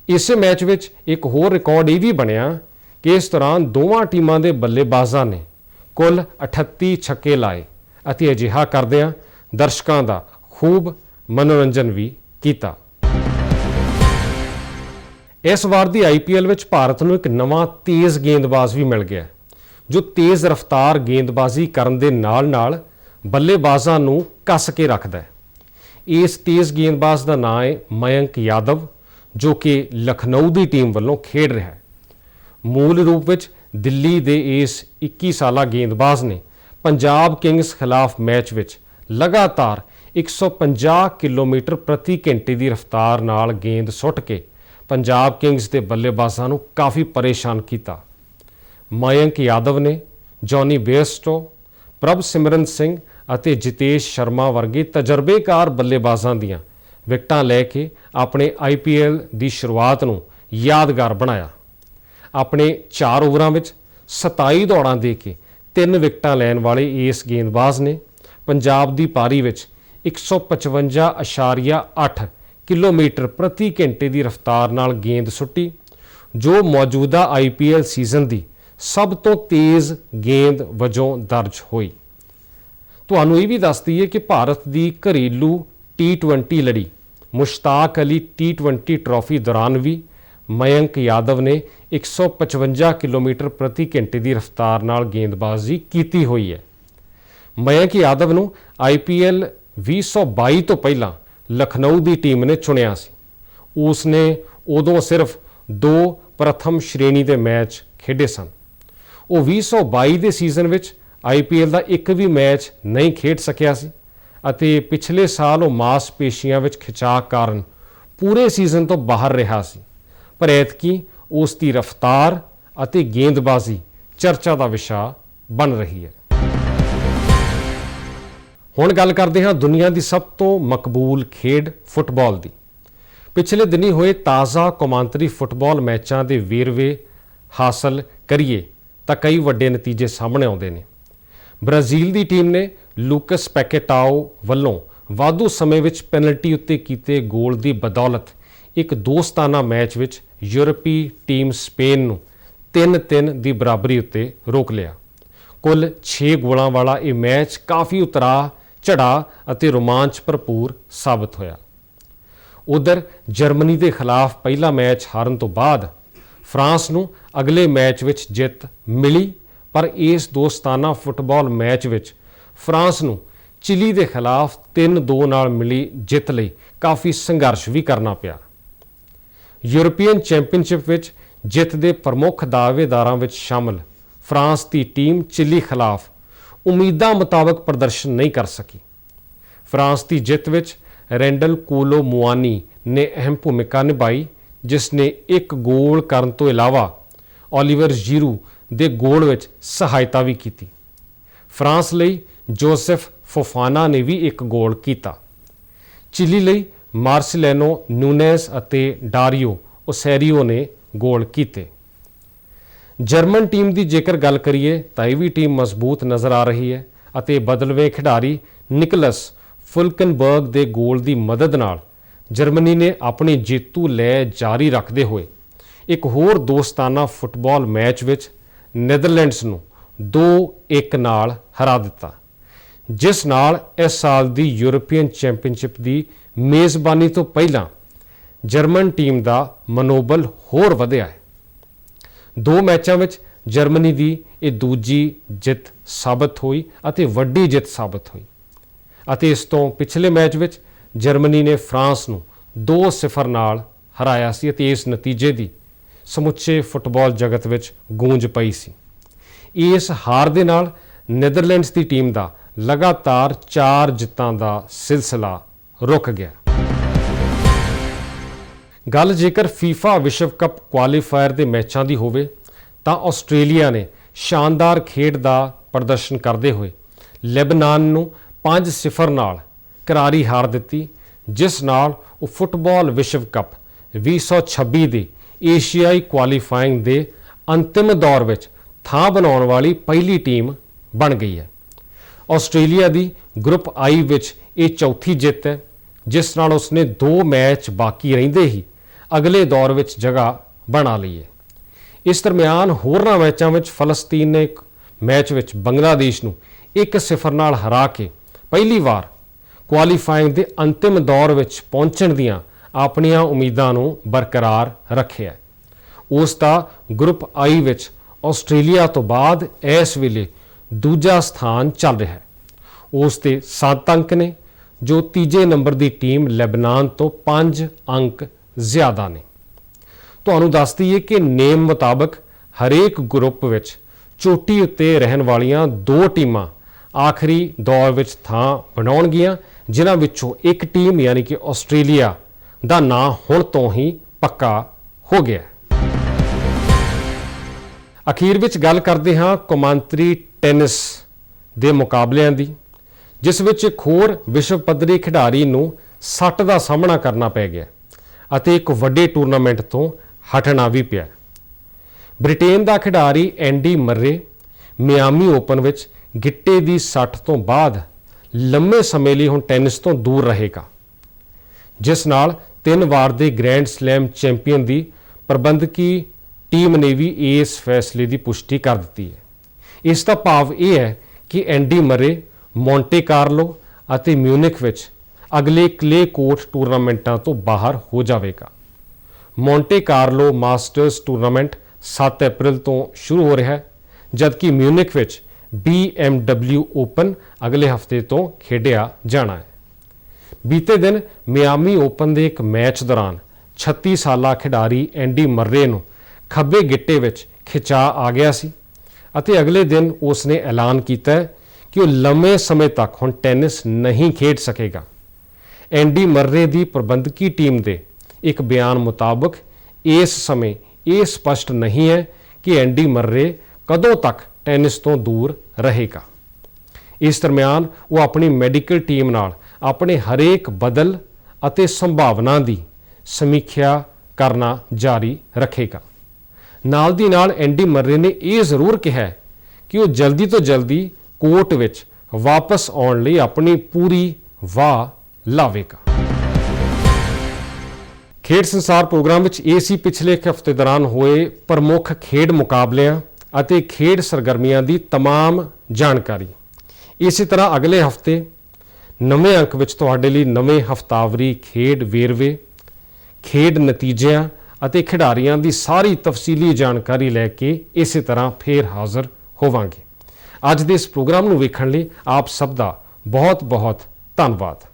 ਇਸੇ ਮੈਚ ਵਿੱਚ ਇੱਕ ਹੋਰ ਰਿਕਾਰਡ ਇਹ ਵੀ ਬਣਿਆ ਕਿ ਇਸ ਦੌਰਾਨ ਦੋਵਾਂ ਟੀਮਾਂ ਦੇ ਬੱਲੇਬਾਜ਼ਾਂ ਨੇ ਕੁੱਲ 38 ਛੱਕੇ ਲਾਏ। ਅਤੇ ਅਜਿਹਾ ਕਰਦਿਆਂ ਦਰਸ਼ਕਾਂ ਦਾ ਖੂਬ ਮਨੋਰੰਜਨ ਵੀ ਕੀਤਾ। ਇਸ ਵਾਰ ਦੀ ਆਈਪੀਐਲ ਵਿੱਚ ਭਾਰਤ ਨੂੰ ਇੱਕ ਨਵਾਂ ਤੇਜ਼ ਗੇਂਦਬਾਜ਼ ਵੀ ਮਿਲ ਗਿਆ ਜੋ ਤੇਜ਼ ਰਫ਼ਤਾਰ ਗੇਂਦਬਾਜ਼ੀ ਕਰਨ ਦੇ ਨਾਲ-ਨਾਲ ਬੱਲੇਬਾਜ਼ਾਂ ਨੂੰ ਕੱਸ ਕੇ ਰੱਖਦਾ ਹੈ। ਇਸ ਤੇਜ਼ ਗੇਂਦਬਾਜ਼ ਦਾ ਨਾਮ ਹੈ ਮਯੰਕ ਯਾਦਵ, ਜੋ ਕਿ ਲਖਨਊ ਦੀ ਟੀਮ ਵੱਲੋਂ ਖੇਡ ਰਿਹਾ ਹੈ। ਮੂਲ ਰੂਪ ਵਿੱਚ ਦਿੱਲੀ ਦੇ ਇਸ 21 ਸਾਲਾ ਗੇਂਦਬਾਜ਼ ਨੇ ਪੰਜਾਬ ਕਿੰਗਸ ਖਿਲਾਫ ਮੈਚ ਵਿੱਚ ਲਗਾਤਾਰ 150 ਕਿਲੋਮੀਟਰ ਪ੍ਰਤੀ ਘੰਟੇ ਦੀ ਰਫ਼ਤਾਰ ਨਾਲ ਗੇਂਦ ਸੁੱਟ ਕੇ ਪੰਜਾਬ ਕਿੰਗਸ ਦੇ ਬੱਲੇਬਾਜ਼ਾਂ ਨੂੰ ਕਾਫੀ ਪਰੇਸ਼ਾਨ ਕੀਤਾ। ਮਯੰਕ ਯਾਦਵ ਨੇ, ਜੌਨੀ ਬੇਸਟੋ ਪ੍ਰਭ ਸਿਮਰਨ ਸਿੰਘ ਅਤੇ ਜਿਤੇਸ਼ ਸ਼ਰਮਾ ਵਰਗੇ ਤਜਰਬੇਕਾਰ ਬੱਲੇਬਾਜ਼ਾਂ ਦੀਆਂ ਵਿਕਟਾਂ ਲੈ ਕੇ ਆਪਣੇ ਆਈਪੀਐਲ ਦੀ ਸ਼ੁਰੂਆਤ ਨੂੰ ਯਾਦਗਾਰ ਬਣਾਇਆ। ਆਪਣੇ 4 ਓਵਰਾਂ ਵਿੱਚ 27 ਦੌੜਾਂ ਦੇ ਕੇ 3 ਵਿਕਟਾਂ ਲੈਣ ਵਾਲੇ ਇਸ ਗੇਂਦਬਾਜ਼ ਨੇ ਪੰਜਾਬ ਦੀ ਪਾਰੀ ਵਿੱਚ 155.8 ਕਿਲੋਮੀਟਰ ਪ੍ਰਤੀ ਘੰਟੇ ਦੀ ਰਫ਼ਤਾਰ ਨਾਲ ਗੇਂਦ ਸੁੱਟੀ, ਜੋ ਮੌਜੂਦਾ ਆਈਪੀਐਲ ਸੀਜ਼ਨ ਦੀ ਸਭ ਤੋਂ ਤੇਜ਼ ਗੇਂਦ ਵਜੋਂ ਦਰਜ ਹੋਈ। ਤੁਹਾਨੂੰ ਇਹ ਵੀ ਦੱਸ ਦਈਏ ਕਿ ਭਾਰਤ ਦੀ ਘਰੇਲੂ T20 ਲੜੀ, ਮੁਸ਼ਤਾਕ ਅਲੀ T20 ਟਰਾਫੀ ਦੌਰਾਨ ਵੀ ਮਯੰਕ ਯਾਦਵ ਨੇ 155 ਕਿਲੋਮੀਟਰ ਪ੍ਰਤੀ ਘੰਟੇ ਦੀ ਰਫ਼ਤਾਰ ਨਾਲ ਗੇਂਦਬਾਜ਼ੀ ਕੀਤੀ ਹੋਈ ਹੈ। ਮਯੰਕ ਯਾਦਵ ਨੂੰ IPL 2022 ਤੋਂ ਪਹਿਲਾਂ ਲਖਨਊ ਦੀ ਟੀਮ ਨੇ ਚੁਣਿਆ ਸੀ। ਉਸ ਨੇ ਉਦੋਂ ਸਿਰਫ ਦੋ ਪ੍ਰਥਮ ਸ਼੍ਰੇਣੀ ਦੇ ਮੈਚ ਖੇਡੇ ਸਨ। ਉਹ 2022 ਦੇ ਸੀਜ਼ਨ ਵਿੱਚ IPL ਦਾ ਇੱਕ ਵੀ ਮੈਚ ਨਹੀਂ ਖੇਡ ਸਕਿਆ ਸੀ ਅਤੇ ਪਿਛਲੇ ਸਾਲ ਉਹ ਮਾਸਪੇਸ਼ੀਆਂ ਵਿੱਚ ਖਿਚਾਅ ਕਾਰਨ ਪੂਰੇ ਸੀਜ਼ਨ ਤੋਂ ਬਾਹਰ ਰਿਹਾ ਸੀ। ਪਰ ਐਤਕੀ ਉਸ ਦੀ ਰਫ਼ਤਾਰ ਅਤੇ ਗੇਂਦਬਾਜ਼ੀ ਚਰਚਾ ਦਾ ਵਿਸ਼ਾ ਬਣ ਰਹੀ ਹੈ। ਹੁਣ ਗੱਲ ਕਰਦੇ ਹਾਂ ਦੁਨੀਆ ਦੀ ਸਭ ਤੋਂ ਮਕਬੂਲ ਖੇਡ ਫੁੱਟਬਾਲ ਦੀ। ਪਿਛਲੇ ਦਿਨੀ ਹੋਏ ਤਾਜ਼ਾ ਕੌਮਾਂਤਰੀ ਫੁੱਟਬਾਲ ਮੈਚਾਂ ਦੇ ਵੇਰਵੇ ਹਾਸਲ ਕਰੀਏ ਤਾਂ ਕਈ ਵੱਡੇ ਨਤੀਜੇ ਸਾਹਮਣੇ ਆਉਂਦੇ ਨੇ। ਬ੍ਰਾਜ਼ੀਲ ਦੀ ਟੀਮ ਨੇ ਲੂਕਸ ਪੈਕੇਟਾਓ ਵੱਲੋਂ ਵਾਧੂ ਸਮੇਂ ਵਿੱਚ ਪੈਨਲਟੀ ਉੱਤੇ ਕੀਤੇ ਗੋਲ ਦੀ ਬਦੌਲਤ ਇੱਕ ਦੋਸਤਾਨਾ ਮੈਚ ਵਿੱਚ ਯੂਰਪੀ ਟੀਮ ਸਪੇਨ ਨੂੰ 3-3 ਦੀ ਬਰਾਬਰੀ ਉੱਤੇ ਰੋਕ ਲਿਆ। ਕੁੱਲ 6 ਗੋਲਾਂ ਵਾਲਾ ਇਹ ਮੈਚ ਕਾਫੀ ਉਤਰਾ ਝੜਾ ਅਤੇ ਰੋਮਾਂਚ ਭਰਪੂਰ ਸਾਬਤ ਹੋਇਆ। ਉਧਰ ਜਰਮਨੀ ਦੇ ਖਿਲਾਫ ਪਹਿਲਾ ਮੈਚ ਹਾਰਨ ਤੋਂ ਬਾਅਦ ਫਰਾਂਸ ਨੂੰ ਅਗਲੇ ਮੈਚ ਵਿੱਚ ਜਿੱਤ ਮਿਲੀ, ਪਰ ਇਸ ਦੋਸਤਾਨਾ ਫੁੱਟਬਾਲ ਮੈਚ ਵਿੱਚ ਫਰਾਂਸ ਨੂੰ ਚਿਲੀ ਦੇ ਖਿਲਾਫ 3-2 ਨਾਲ ਮਿਲੀ ਜਿੱਤ ਲਈ ਕਾਫੀ ਸੰਘਰਸ਼ ਵੀ ਕਰਨਾ ਪਿਆ। ਯੂਰਪੀਅਨ ਚੈਂਪੀਅਨਸ਼ਿਪ ਵਿੱਚ ਜਿੱਤ ਦੇ ਪ੍ਰਮੁੱਖ ਦਾਅਵੇਦਾਰਾਂ ਵਿੱਚ ਸ਼ਾਮਲ ਫਰਾਂਸ ਦੀ ਟੀਮ ਚਿਲੀ ਖਿਲਾਫ ਉਮੀਦਾਂ ਮੁਤਾਬਕ ਪ੍ਰਦਰਸ਼ਨ ਨਹੀਂ ਕਰ ਸਕੀ। ਫਰਾਂਸ ਦੀ ਜਿੱਤ ਵਿੱਚ ਰੈਂਡਲ ਕੋਲੋ ਮੁਆਨੀ ਨੇ ਅਹਿਮ ਭੂਮਿਕਾ ਨਿਭਾਈ, ਜਿਸ ਨੇ ਇੱਕ ਗੋਲ ਕਰਨ ਤੋਂ ਇਲਾਵਾ ਓਲੀਵਰ ਜੀਰੂ ਦੇ ਗੋਲ ਵਿੱਚ ਸਹਾਇਤਾ ਵੀ ਕੀਤੀ। ਫਰਾਂਸ ਲਈ ਜੋਸਫ ਫੋਫਾਨਾ ਨੇ ਵੀ ਇੱਕ ਗੋਲ ਕੀਤਾ। ਚਿਲੀ ਲਈ ਮਾਰਸਲੈਨੋ ਨੂਨੇਸ ਅਤੇ ਡਾਰੀਓ ਓਸੈਰੀਓ ਨੇ ਗੋਲ ਕੀਤੇ। ਜਰਮਨ ਟੀਮ ਦੀ ਜੇਕਰ ਗੱਲ ਕਰੀਏ ਤਾਂ ਇਹ ਵੀ ਟੀਮ ਮਜ਼ਬੂਤ ਨਜ਼ਰ ਆ ਰਹੀ ਹੈ ਅਤੇ ਬਦਲਵੇਂ ਖਿਡਾਰੀ ਨਿਕਲਸ ਫੁਲਕਨਬਰਗ ਦੇ ਗੋਲ ਦੀ ਮਦਦ ਨਾਲ ਜਰਮਨੀ ਨੇ ਆਪਣੀ ਜੇਤੂ ਲੈ ਜਾਰੀ ਰੱਖਦੇ ਹੋਏ ਇੱਕ ਹੋਰ ਦੋਸਤਾਨਾ ਫੁੱਟਬਾਲ ਮੈਚ ਵਿੱਚ ਨੈਦਰਲੈਂਡਸ ਨੂੰ 2-1 ਨਾਲ ਹਰਾ ਦਿੱਤਾ, ਜਿਸ ਨਾਲ ਇਸ ਸਾਲ ਦੀ ਯੂਰਪੀਅਨ ਚੈਂਪੀਅਨਸ਼ਿਪ ਦੀ ਮੇਜ਼ਬਾਨੀ ਤੋਂ ਪਹਿਲਾਂ ਜਰਮਨ ਟੀਮ ਦਾ ਮਨੋਬਲ ਹੋਰ ਵਧਿਆ ਹੈ। ਦੋ ਮੈਚਾਂ ਵਿੱਚ ਜਰਮਨੀ ਦੀ ਇਹ ਦੂਜੀ ਜਿੱਤ ਸਾਬਤ ਹੋਈ ਅਤੇ ਵੱਡੀ ਜਿੱਤ ਸਾਬਤ ਹੋਈ। ਅਤੇ ਇਸ ਤੋਂ ਪਿਛਲੇ ਮੈਚ ਵਿੱਚ ਜਰਮਨੀ ਨੇ ਫਰਾਂਸ ਨੂੰ 2-0 ਨਾਲ ਹਰਾਇਆ ਸੀ ਅਤੇ ਇਸ ਨਤੀਜੇ ਦੀ ਸਮੁੱਚੇ ਫੁੱਟਬਾਲ ਜਗਤ ਵਿੱਚ ਗੂੰਜ ਪਈ ਸੀ। ਇਸ ਹਾਰ ਦੇ ਨਾਲ ਨੈਦਰਲੈਂਡਸ ਦੀ ਟੀਮ ਦਾ ਲਗਾਤਾਰ 4 ਜਿੱਤਾਂ ਦਾ ਸਿਲਸਿਲਾ ਰੁਕ ਗਿਆ। ਗੱਲ ਜੇਕਰ FIFA ਵਿਸ਼ਵ ਕੱਪ ਕੁਆਲੀਫਾਇਰ ਦੇ ਮੈਚਾਂ ਦੀ ਹੋਵੇ, ਤਾਂ ਆਸਟ੍ਰੇਲੀਆ ਨੇ ਸ਼ਾਨਦਾਰ ਖੇਡ ਦਾ ਪ੍ਰਦਰਸ਼ਨ ਕਰਦੇ ਹੋਏ ਲੈਬਨਾਨ ਨੂੰ 5-0 ਨਾਲ ਕਰਾਰੀ ਹਾਰ ਦਿੱਤੀ, ਜਿਸ ਨਾਲ ਉਹ ਫੁੱਟਬਾਲ ਵਿਸ਼ਵ ਕੱਪ 2026 ਦੇ ਏਸ਼ੀਆਈ ਕੁਆਲੀਫਾਈਂਗ ਦੇ ਅੰਤਿਮ ਦੌਰ ਵਿੱਚ ਥਾਂ ਬਣਾਉਣ ਵਾਲੀ ਪਹਿਲੀ ਟੀਮ ਬਣ ਗਈ ਹੈ। ਆਸਟ੍ਰੇਲੀਆ ਦੀ ਗਰੁੱਪ ਆਈ ਵਿੱਚ ਇਹ ਚੌਥੀ ਜਿੱਤ ਹੈ, ਜਿਸ ਨਾਲ ਉਸਨੇ ਦੋ ਮੈਚ ਬਾਕੀ ਰਹਿੰਦੇ ਹੀ ਅਗਲੇ ਦੌਰ ਵਿੱਚ ਜਗ੍ਹਾ ਬਣਾ ਲਈਏ। ਇਸ ਦਰਮਿਆਨ ਹੋਰਨਾਂ ਮੈਚਾਂ ਵਿੱਚ ਫਲਸਤੀਨ ਨੇ ਇੱਕ ਮੈਚ ਵਿੱਚ ਬੰਗਲਾਦੇਸ਼ ਨੂੰ 1-0 ਨਾਲ ਹਰਾ ਕੇ ਪਹਿਲੀ ਵਾਰ ਕੁਆਲੀਫਾਈਂਗ ਦੇ ਅੰਤਿਮ ਦੌਰ ਵਿੱਚ ਪਹੁੰਚਣ ਦੀਆਂ ਆਪਣੀਆਂ ਉਮੀਦਾਂ ਨੂੰ ਬਰਕਰਾਰ ਰੱਖਿਆ ਉਸ ਦਾ ਗਰੁੱਪ ਆਈ ਵਿੱਚ ਆਸਟ੍ਰੇਲੀਆ ਤੋਂ ਬਾਅਦ ਇਸ ਵੇਲੇ ਦੂਜਾ ਸਥਾਨ ਚੱਲ ਰਿਹਾ ਹੈ। ਉਸ ਦੇ 7 ਅੰਕ ਨੇ, ਜੋ ਤੀਜੇ ਨੰਬਰ ਦੀ ਟੀਮ ਲੈਬਨਾਨ ਤੋਂ 5 ਅੰਕ ਜ਼ਿਆਦਾ ਨੇ। ਤੁਹਾਨੂੰ ਦੱਸ ਦਈਏ ਕਿ ਨੇਮ ਮੁਤਾਬਕ ਹਰੇਕ ਗਰੁੱਪ ਵਿੱਚ ਚੋਟੀ ਉੱਤੇ ਰਹਿਣ ਵਾਲੀਆਂ ਦੋ ਟੀਮਾਂ ਆਖਰੀ ਦੌਰ ਵਿੱਚ ਥਾਂ ਬਣਾਉਣਗੀਆਂ, ਜਿਨ੍ਹਾਂ ਵਿੱਚੋਂ ਇੱਕ ਟੀਮ ਯਾਨੀ ਕਿ ਆਸਟ੍ਰੇਲੀਆ ਦਾ ਨਾਂ ਹੁਣ ਤੋਂ ਹੀ ਪੱਕਾ ਹੋ ਗਿਆ ਅਖੀਰ ਵਿੱਚ ਗੱਲ ਕਰਦੇ ਹਾਂ ਕੌਮਾਂਤਰੀ ਟੈਨਿਸ ਦੇ ਮੁਕਾਬਲਿਆਂ ਦੀ, ਜਿਸ ਵਿੱਚ ਇੱਕ ਹੋਰ ਵਿਸ਼ਵ ਪੱਧਰੀ ਖਿਡਾਰੀ ਨੂੰ ਸੱਟ ਦਾ ਸਾਹਮਣਾ ਕਰਨਾ ਪੈ ਗਿਆ। ਅਤੇ ਇੱਕ ਵੱਡੇ ਟੂਰਨਾਮੈਂਟ ਤੋਂ ਹਟਣਾ ਵੀ ਪਿਆ। ਬ੍ਰਿਟੇਨ ਦਾ ਖਿਡਾਰੀ ਐਂਡੀ ਮਰਰੇ ਮਿਆਮੀ ਓਪਨ ਵਿੱਚ ਗਿੱਟੇ ਦੀ ਸੱਟ ਤੋਂ ਬਾਅਦ ਲੰਮੇ ਸਮੇਂ ਲਈ ਹੁਣ ਟੈਨਿਸ ਤੋਂ ਦੂਰ ਰਹੇਗਾ, ਜਿਸ ਨਾਲ ਤਿੰਨ ਵਾਰ ਦੇ ਗ੍ਰੈਂਡ ਸਲੈਮ ਚੈਂਪੀਅਨ ਦੀ ਪ੍ਰਬੰਧਕੀ ਟੀਮ ਨੇ ਵੀ ਇਸ ਫੈਸਲੇ ਦੀ ਪੁਸ਼ਟੀ ਕਰ ਦਿੱਤੀ ਹੈ। ਇਸ ਦਾ ਭਾਵ ਇਹ ਹੈ ਕਿ ਐਂਡੀ ਮਰੇ ਮੌਂਟੇ ਕਾਰਲੋ ਅਤੇ ਮਿਊਨਿਖ ਵਿੱਚ ਅਗਲੇ ਕਲੇ ਕੋਰਟ ਟੂਰਨਾਮੈਂਟਾਂ ਤੋਂ ਬਾਹਰ ਹੋ ਜਾਵੇਗਾ। ਮੌਂਟੇ ਕਾਰਲੋ ਮਾਸਟਰਸ ਟੂਰਨਾਮੈਂਟ 7 ਅਪ੍ਰੈਲ ਤੋਂ ਸ਼ੁਰੂ ਹੋ ਰਿਹਾ ਹੈ, ਜਦਕਿ ਮਿਊਨਿਕ ਵਿੱਚ BMW ਓਪਨ ਅਗਲੇ ਹਫ਼ਤੇ ਤੋਂ ਖੇਡਿਆ ਜਾਣਾ ਹੈ। ਬੀਤੇ ਦਿਨ ਮਿਆਮੀ ਓਪਨ ਦੇ ਇੱਕ ਮੈਚ ਦੌਰਾਨ 36 ਸਾਲਾ ਖਿਡਾਰੀ ਐਂਡੀ ਮਰਰੇ ਨੂੰ ਖੱਬੇ ਗਿੱਟੇ ਵਿੱਚ ਖਿਚਾ ਆ ਗਿਆ ਸੀ ਅਤੇ ਅਗਲੇ ਦਿਨ ਉਸ ਨੇ ਐਲਾਨ ਕੀਤਾ ਕਿ ਉਹ ਲੰਮੇ ਸਮੇਂ ਤੱਕ ਹੁਣ ਟੈਨਿਸ ਨਹੀਂ ਖੇਡ ਸਕੇਗਾ। ਐਂਡੀ ਮਰਰੇ ਦੀ ਪ੍ਰਬੰਧਕੀ ਟੀਮ ਦੇ ਇੱਕ ਬਿਆਨ ਮੁਤਾਬਕ, ਇਸ ਸਮੇਂ ਇਹ ਸਪਸ਼ਟ ਨਹੀਂ ਹੈ ਕਿ ਐਂਡੀ ਮਰਰੇ ਕਦੋਂ ਤੱਕ ਟੈਨਿਸ ਤੋਂ ਦੂਰ ਰਹੇਗਾ। ਇਸ ਦਰਮਿਆਨ ਉਹ ਆਪਣੀ ਮੈਡੀਕਲ ਟੀਮ ਨਾਲ ਆਪਣੇ ਹਰੇਕ ਬਦਲ ਅਤੇ ਸੰਭਾਵਨਾ ਦੀ ਸਮੀਖਿਆ ਕਰਨਾ ਜਾਰੀ ਰੱਖੇਗਾ। ਨਾਲ ਦੀ ਨਾਲ ਐਂਡੀ ਮਰਰੇ ਨੇ ਇਹ ਜ਼ਰੂਰ ਕਿਹਾ ਕਿ ਉਹ ਜਲਦੀ ਤੋਂ ਜਲਦੀ ਕੋਰਟ ਵਿੱਚ ਵਾਪਸ ਆਉਣ ਲਈ ਆਪਣੀ ਪੂਰੀ ਵਾਹ ਲਾਵੇਗਾ ਖੇਡ ਸੰਸਾਰ ਪ੍ਰੋਗਰਾਮ ਵਿੱਚ ਇਹ ਸੀ ਪਿਛਲੇ ਇੱਕ ਹਫ਼ਤੇ ਦੌਰਾਨ ਹੋਏ ਪ੍ਰਮੁੱਖ ਖੇਡ ਮੁਕਾਬਲਿਆਂ ਅਤੇ ਖੇਡ ਸਰਗਰਮੀਆਂ ਦੀ तमाम ਜਾਣਕਾਰੀ ਇਸੇ ਤਰ੍ਹਾਂ ਅਗਲੇ ਹਫ਼ਤੇ ਨਵੇਂ ਅੰਕ ਵਿੱਚ ਤੁਹਾਡੇ ਲਈ ਨਵੇਂ ਹਫਤਾਵਰੀ ਖੇਡ ਵੇਰਵੇ ਖੇਡ ਨਤੀਜਿਆਂ ਅਤੇ ਖਿਡਾਰੀਆਂ ਦੀ ਸਾਰੀ ਤਫਸੀਲੀ ਜਾਣਕਾਰੀ ਲੈ ਕੇ ਇਸੇ ਤਰ੍ਹਾਂ ਫੇਰ ਹਾਜ਼ਰ ਹੋਵਾਂਗੇ ਅੱਜ ਦੇ ਇਸ ਪ੍ਰੋਗਰਾਮ ਨੂੰ ਵੇਖਣ ਲਈ ਆਪ ਸਭ ਦਾ ਬਹੁਤ ਬਹੁਤ ਧੰਨਵਾਦ